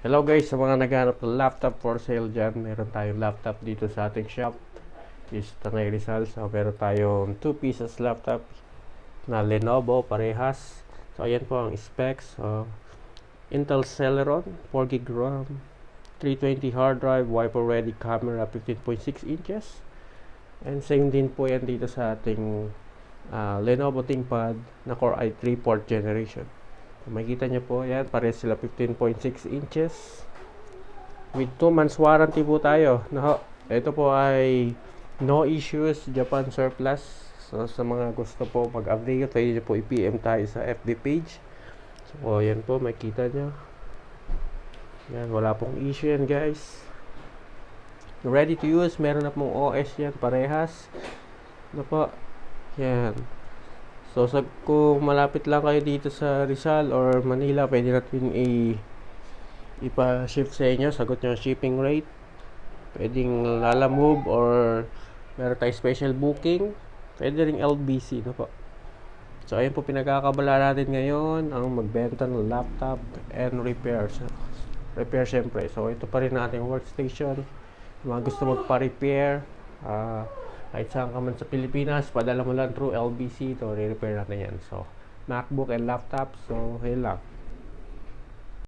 Hello guys, sa mga naghanap ng laptop for sale dyan, meron tayong laptop dito sa ating shop. Is Tanay Rizal. So, meron tayong 2 pieces laptop na Lenovo, parehas. So, ayan po ang specs. So, Intel Celeron, 4 GB RAM, 320 hard drive, wiper ready camera, 15.6 inches. And same din po yan dito sa ating ah, Lenovo ThinkPad na Core i3 4th generation. Makikita nyo po, yan, pares sila 15.6 inches. With 2 months warranty po tayo. No, ito po ay no issues, Japan surplus. So, sa mga gusto po mag-update, pwede nyo po i-PM tayo sa FB page. So, yan po, makikita nyo. Yan, wala pong issue yan, guys. Ready to use, meron na pong OS yan, parehas. Ano po, yan. So, sa, kung malapit lang kayo dito sa Rizal or Manila, pwede natin i ipa-ship sa inyo. Sagot nyo shipping rate. Pwedeng Lala Move or meron tayong special booking. Pwede ring LBC, no po. So, ayun po pinagkakabala natin ngayon ang magbenta ng laptop and repairs. Repair syempre. So, ito pa rin nating workstation. Mga gusto magpa-repair, ah, kahit saan ka man sa Pilipinas, padala mo lang through LBC, to re-repair natin yan. So, MacBook and laptop, so, yun lang.